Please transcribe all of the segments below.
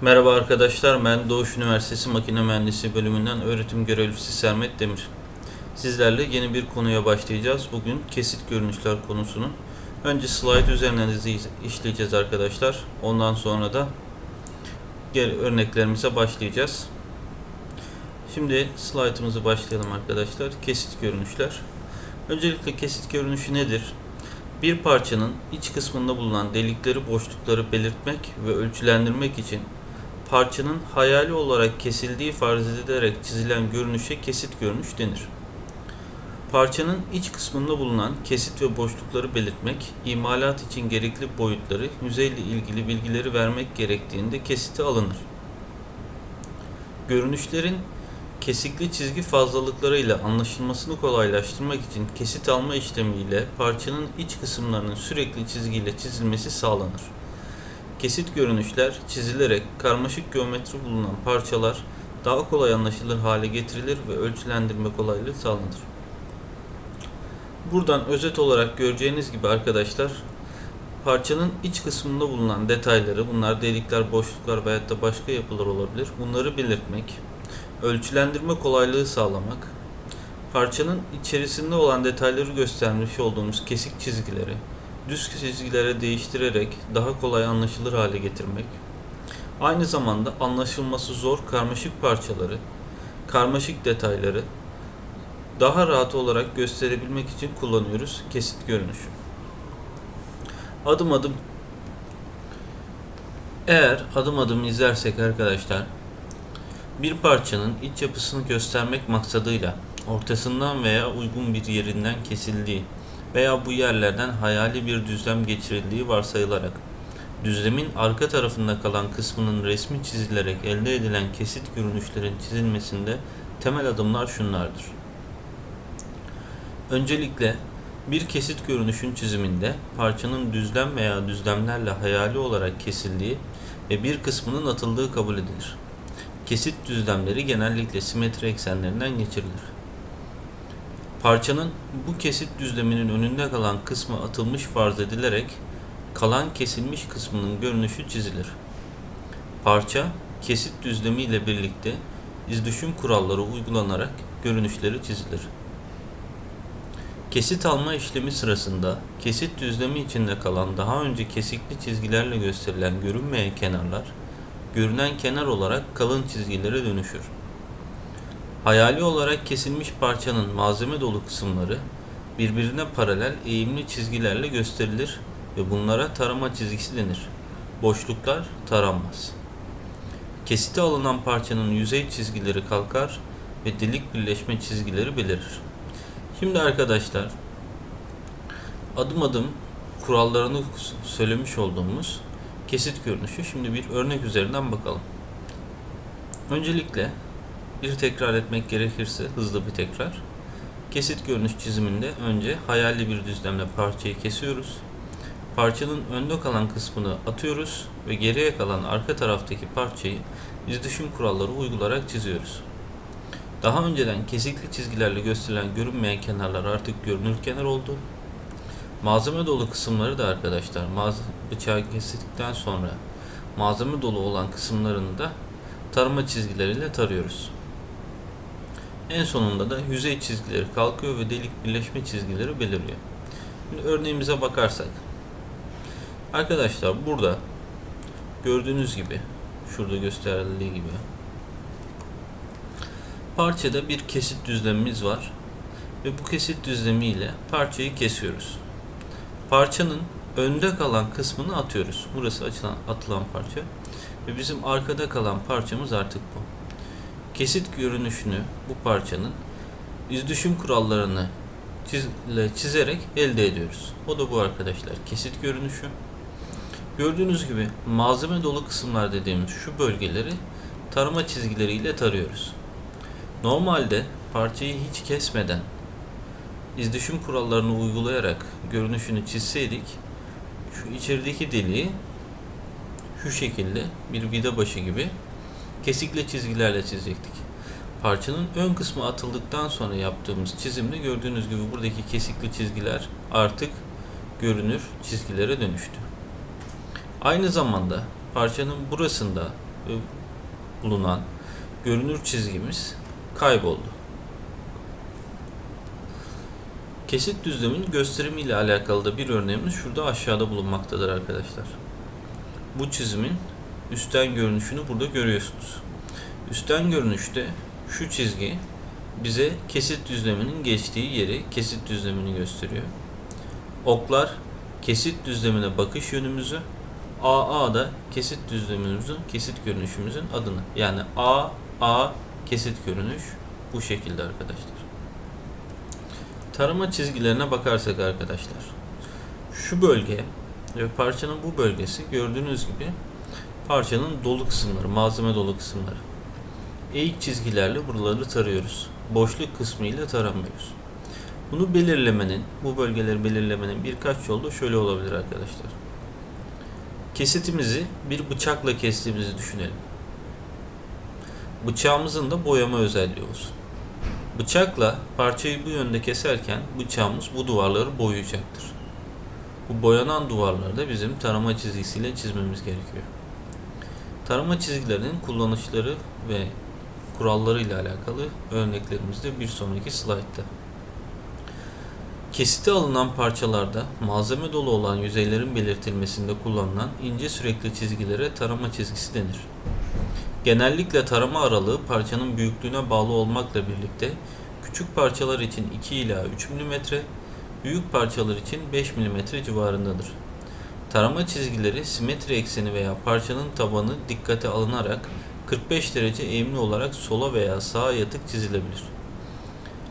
Merhaba arkadaşlar, ben Doğuş Üniversitesi Makine Mühendisliği bölümünden öğretim görevlisi Sermet Demir. Sizlerle yeni bir konuya başlayacağız. Bugün kesit görünüşler konusunun. Önce slide üzerinden işleyeceğiz arkadaşlar. Ondan sonra da geri örneklerimize başlayacağız. Şimdi slaytımızı başlayalım arkadaşlar. Kesit görünüşler. Öncelikle kesit görünüşü nedir? Bir parçanın iç kısmında bulunan delikleri, boşlukları belirtmek ve ölçülendirmek için parçanın hayali olarak kesildiği farz edilerek çizilen görünüşe kesit görünüş denir. Parçanın iç kısmında bulunan kesit ve boşlukları belirtmek, imalat için gerekli boyutları, yüzeyle ilgili bilgileri vermek gerektiğinde kesiti alınır. Görünüşlerin kesikli çizgi fazlalıklarıyla anlaşılmasını kolaylaştırmak için kesit alma işlemiyle parçanın iç kısımlarının sürekli çizgiyle çizilmesi sağlanır. Kesit görünüşler çizilerek karmaşık geometri bulunan parçalar daha kolay anlaşılır hale getirilir ve ölçülendirme kolaylığı sağlanır. Buradan özet olarak göreceğiniz gibi arkadaşlar parçanın iç kısmında bulunan detayları bunlar delikler, boşluklar veyahut da başka yapılar olabilir. Bunları belirtmek, ölçülendirme kolaylığı sağlamak, parçanın içerisinde olan detayları göstermiş olduğumuz kesik çizgileri düz çizgilere değiştirerek daha kolay anlaşılır hale getirmek, aynı zamanda anlaşılması zor karmaşık parçaları, karmaşık detayları daha rahat olarak gösterebilmek için kullanıyoruz kesit görünüşü. Adım adım eğer adım adım izlersek arkadaşlar bir parçanın iç yapısını göstermek maksadıyla ortasından veya uygun bir yerinden kesildiği veya bu yerlerden hayali bir düzlem geçirildiği varsayılarak düzlemin arka tarafında kalan kısmının resmi çizilerek elde edilen kesit görünüşlerin çizilmesinde temel adımlar şunlardır. Öncelikle bir kesit görünüşün çiziminde parçanın düzlem veya düzlemlerle hayali olarak kesildiği ve bir kısmının atıldığı kabul edilir. Kesit düzlemleri genellikle simetri eksenlerinden geçirilir. Parçanın bu kesit düzleminin önünde kalan kısmı atılmış farz edilerek kalan kesilmiş kısmının görünüşü çizilir. Parça kesit düzlemi ile birlikte izdüşüm kuralları uygulanarak görünüşleri çizilir. Kesit alma işlemi sırasında kesit düzlemi içinde kalan daha önce kesikli çizgilerle gösterilen görünmeyen kenarlar görünen kenar olarak kalın çizgilere dönüşür. Hayali olarak kesilmiş parçanın malzeme dolu kısımları birbirine paralel eğimli çizgilerle gösterilir ve bunlara tarama çizgisi denir. Boşluklar taranmaz. Kesite alınan parçanın yüzey çizgileri kalkar ve delik birleşme çizgileri belirir. Şimdi arkadaşlar adım adım kurallarını söylemiş olduğumuz kesit görünüşü şimdi bir örnek üzerinden bakalım. Öncelikle bir tekrar etmek gerekirse hızlı bir tekrar. Kesit görünüş çiziminde önce hayali bir düzlemle parçayı kesiyoruz. Parçanın önde kalan kısmını atıyoruz ve geriye kalan arka taraftaki parçayı izdüşüm kuralları uygularak çiziyoruz. Daha önceden kesikli çizgilerle gösterilen görünmeyen kenarlar artık görünür kenar oldu. Malzeme dolu kısımları da arkadaşlar bıçağı kestikten sonra malzeme dolu olan kısımlarını da tarama çizgileriyle tarıyoruz. En sonunda da yüzey çizgileri kalkıyor ve delik birleşme çizgileri beliriyor. Şimdi örneğimize bakarsak. Arkadaşlar burada gördüğünüz gibi şurada gösterildiği gibi parçada bir kesit düzlemimiz var ve bu kesit düzlemi ile parçayı kesiyoruz. Parçanın önde kalan kısmını atıyoruz. Burası açılan, atılan parça ve bizim arkada kalan parçamız artık bu. Kesit görünüşünü bu parçanın izdüşüm kurallarını çiz, çizerek elde ediyoruz. O da bu arkadaşlar. Kesit görünüşü. Gördüğünüz gibi malzeme dolu kısımlar dediğimiz şu bölgeleri tarama çizgileriyle tarıyoruz. Normalde parçayı hiç kesmeden izdüşüm kurallarını uygulayarak görünüşünü çizseydik şu içerideki deliği şu şekilde bir vida başı gibi kesikle çizgilerle çizecektik. Parçanın ön kısmı atıldıktan sonra yaptığımız çizimde gördüğünüz gibi buradaki kesikli çizgiler artık görünür çizgilere dönüştü. Aynı zamanda parçanın burasında e, bulunan görünür çizgimiz kayboldu. Kesit düzlemin gösterimi ile alakalı da bir örneğimiz şurada aşağıda bulunmaktadır arkadaşlar. Bu çizimin üstten görünüşünü burada görüyorsunuz. Üstten görünüşte şu çizgi bize kesit düzleminin geçtiği yeri, kesit düzlemini gösteriyor. Oklar kesit düzlemine bakış yönümüzü, AA da kesit düzlemimizin, kesit görünüşümüzün adını. Yani A, A kesit görünüş bu şekilde arkadaşlar. Tarama çizgilerine bakarsak arkadaşlar. Şu bölge ve parçanın bu bölgesi gördüğünüz gibi parçanın dolu kısımları, malzeme dolu kısımları. Eğik çizgilerle buraları tarıyoruz. Boşluk kısmı ile taramıyoruz. Bunu belirlemenin, bu bölgeleri belirlemenin birkaç yolu şöyle olabilir arkadaşlar. Kesitimizi bir bıçakla kestiğimizi düşünelim. Bıçağımızın da boyama özelliği olsun. Bıçakla parçayı bu yönde keserken bıçağımız bu duvarları boyayacaktır. Bu boyanan duvarları da bizim tarama çizgisiyle çizmemiz gerekiyor. Tarama çizgilerinin kullanışları ve kuralları ile alakalı örneklerimizde bir sonraki slaytta. Kesite alınan parçalarda malzeme dolu olan yüzeylerin belirtilmesinde kullanılan ince sürekli çizgilere tarama çizgisi denir. Genellikle tarama aralığı parçanın büyüklüğüne bağlı olmakla birlikte küçük parçalar için 2 ila 3 mm, büyük parçalar için 5 mm civarındadır. Tarama çizgileri simetri ekseni veya parçanın tabanı dikkate alınarak 45 derece eğimli olarak sola veya sağa yatık çizilebilir.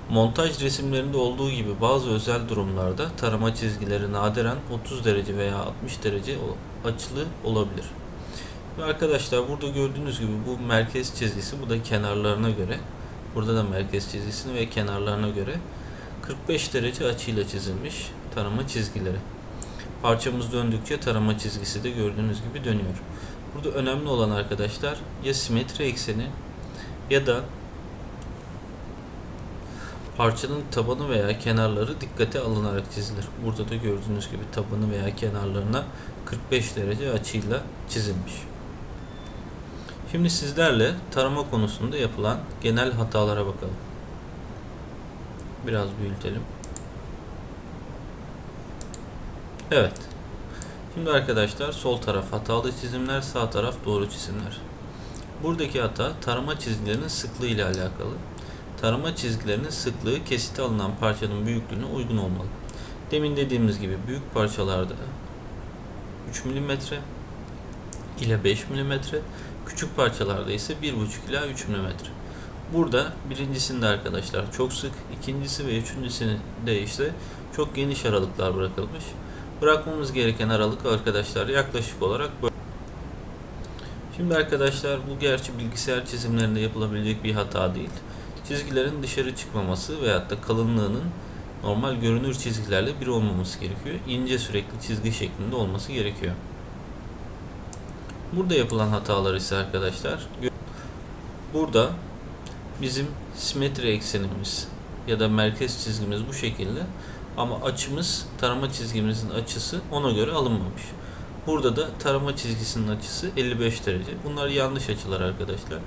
Montaj resimlerinde olduğu gibi bazı özel durumlarda tarama çizgileri nadiren 30 derece veya 60 derece açılı olabilir. Ve arkadaşlar burada gördüğünüz gibi bu merkez çizgisi bu da kenarlarına göre burada da merkez çizgisini ve kenarlarına göre 45 derece açıyla çizilmiş tarama çizgileri. Parçamız döndükçe tarama çizgisi de gördüğünüz gibi dönüyor. Burada önemli olan arkadaşlar ya simetri ekseni ya da parçanın tabanı veya kenarları dikkate alınarak çizilir. Burada da gördüğünüz gibi tabanı veya kenarlarına 45 derece açıyla çizilmiş. Şimdi sizlerle tarama konusunda yapılan genel hatalara bakalım. Biraz büyütelim. Evet. Şimdi arkadaşlar sol taraf hatalı çizimler, sağ taraf doğru çizimler. Buradaki hata tarama çizgilerinin sıklığı ile alakalı. Tarama çizgilerinin sıklığı kesite alınan parçanın büyüklüğüne uygun olmalı. Demin dediğimiz gibi büyük parçalarda 3 mm ile 5 mm, küçük parçalarda ise 1,5 ila 3 mm. Burada birincisinde arkadaşlar çok sık, ikincisi ve üçüncüsünde ise çok geniş aralıklar bırakılmış. Bırakmamız gereken aralık arkadaşlar yaklaşık olarak böyle. Şimdi arkadaşlar bu gerçi bilgisayar çizimlerinde yapılabilecek bir hata değil. Çizgilerin dışarı çıkmaması veyahut da kalınlığının normal görünür çizgilerle bir olmaması gerekiyor. İnce sürekli çizgi şeklinde olması gerekiyor. Burada yapılan hatalar ise arkadaşlar burada bizim simetri eksenimiz ya da merkez çizgimiz bu şekilde ama açımız tarama çizgimizin açısı ona göre alınmamış. Burada da tarama çizgisinin açısı 55 derece. Bunlar yanlış açılar arkadaşlar.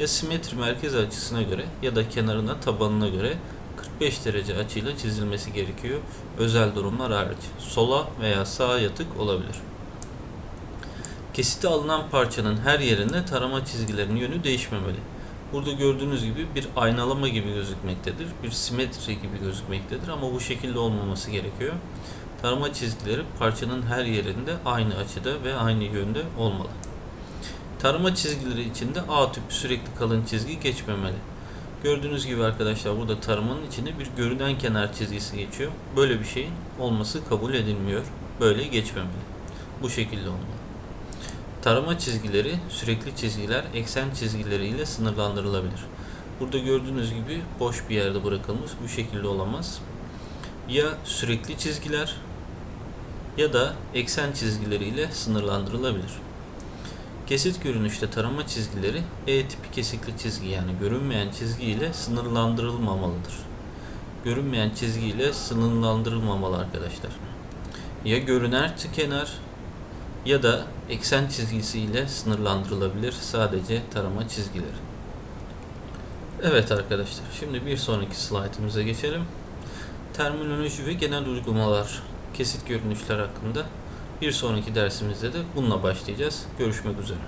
Ya simetri merkez açısına göre ya da kenarına tabanına göre 45 derece açıyla çizilmesi gerekiyor. Özel durumlar hariç. Sola veya sağa yatık olabilir. Kesite alınan parçanın her yerinde tarama çizgilerinin yönü değişmemeli. Burada gördüğünüz gibi bir aynalama gibi gözükmektedir. Bir simetri gibi gözükmektedir ama bu şekilde olmaması gerekiyor. Tarama çizgileri parçanın her yerinde aynı açıda ve aynı yönde olmalı. Tarama çizgileri içinde A tip sürekli kalın çizgi geçmemeli. Gördüğünüz gibi arkadaşlar burada taramanın içinde bir görünen kenar çizgisi geçiyor. Böyle bir şeyin olması kabul edilmiyor. Böyle geçmemeli. Bu şekilde olmalı. Tarama çizgileri sürekli çizgiler eksen çizgileri ile sınırlandırılabilir. Burada gördüğünüz gibi boş bir yerde bırakılmış bu şekilde olamaz. Ya sürekli çizgiler ya da eksen çizgileri ile sınırlandırılabilir. Kesit görünüşte tarama çizgileri E tipi kesikli çizgi yani görünmeyen çizgi ile sınırlandırılmamalıdır. Görünmeyen çizgi ile sınırlandırılmamalı arkadaşlar. Ya görünen kenar ya da eksen çizgisi ile sınırlandırılabilir sadece tarama çizgileri. Evet arkadaşlar şimdi bir sonraki slaytımıza geçelim. Terminoloji ve genel uygulamalar, kesit görünüşler hakkında bir sonraki dersimizde de bununla başlayacağız. Görüşmek üzere.